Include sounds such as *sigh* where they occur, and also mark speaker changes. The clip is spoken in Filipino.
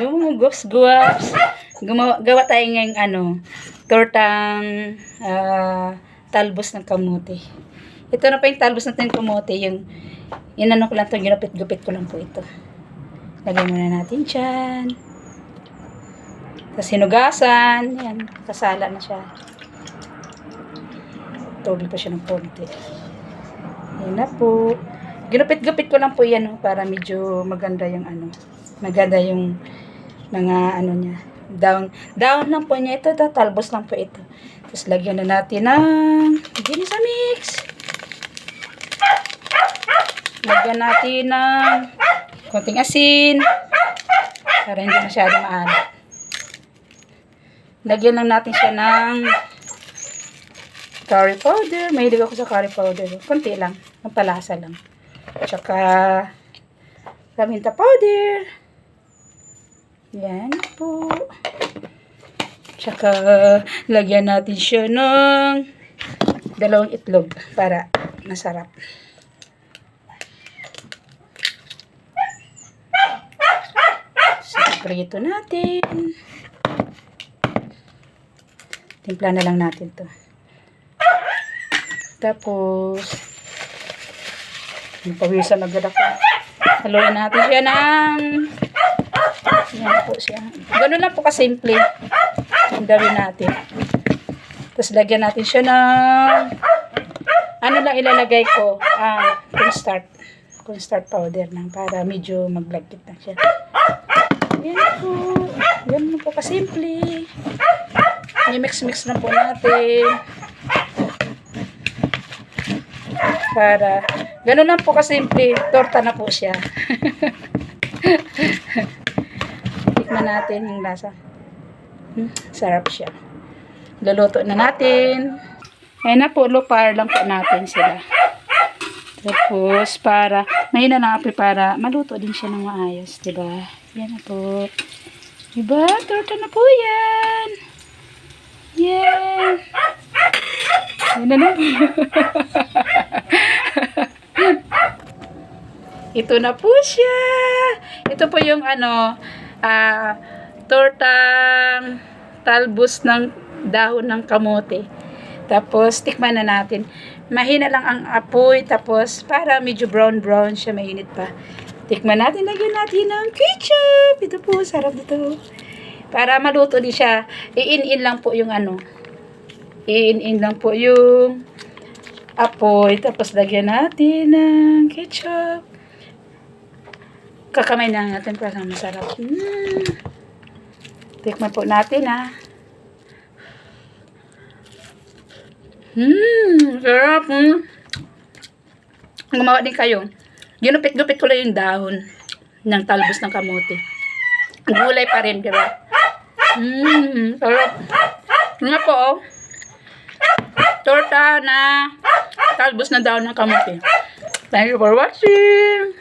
Speaker 1: Gumugos, guwaps. Gumawa, gawa tayo ngayong ano, tortang ah, talbos ng kamote. Ito na pa yung talbos ng kamote, yung inano ko lang to, ginupit-gupit ko lang po ito. Lagyan muna natin dyan. Tapos hinugasan, yan, kasala na siya. Tubig pa siya ng konti. Yan na po. Ginupit-gupit ko lang po yan, oh, para medyo maganda yung ano, maganda yung mga ano niya. Down, down lang po niya ito, ito, talbos lang po ito. Tapos lagyan na natin ng ginis mix. Lagyan natin ng konting asin para hindi masyado maalat. Lagyan lang natin siya ng curry powder. Mahilig ako sa curry powder. Konti lang. Magpalasa lang. Tsaka paminta powder. Yan po. Tsaka lagyan natin siya ng dalawang itlog para masarap. Prito natin. Timpla na lang natin to. Tapos, pawisan agad ako. Haluin natin siya ng yan po siya. Ganun lang po kasimple. Ang gawin natin. Tapos lagyan natin siya ng ano lang ilalagay ko? Ah, cornstarch. Cornstarch powder lang para medyo maglagkit na siya. Yan po. Ganun lang po kasimple. I-mix-mix na po natin. Para, ganun lang po kasimple. Torta na po siya. *laughs* Tikman natin yung lasa. Hmm, sarap siya. Luluto na natin. Ayan na po, lupar lang po natin sila. Tapos, para, mahina lang apoy para maluto din siya ng maayos, diba? Yan na po. Diba? Torta na po yan. Yan. Yan na na. *laughs* Ito na po siya. Ito po yung ano, ah, tortang talbos ng dahon ng kamote. Tapos, tikman na natin. Mahina lang ang apoy. Tapos, para medyo brown-brown siya, mainit pa. Tikman natin, lagyan natin ng ketchup. Ito po, sarap dito. Para maluto din siya, i-in-in lang po yung ano. I-in-in lang po yung apoy. Tapos, lagyan natin ng ketchup. Kakamay na natin para masarap. Mm. Tikman po natin ah. Hmm, sarap. Hmm. Gumawa din kayo. Ginupit-gupit ko lang yung dahon ng talbos ng kamote. Gulay pa rin, di ba? Hmm, sarap. Nga po, oh. Torta na talbos na dahon ng kamote. Thank you for watching.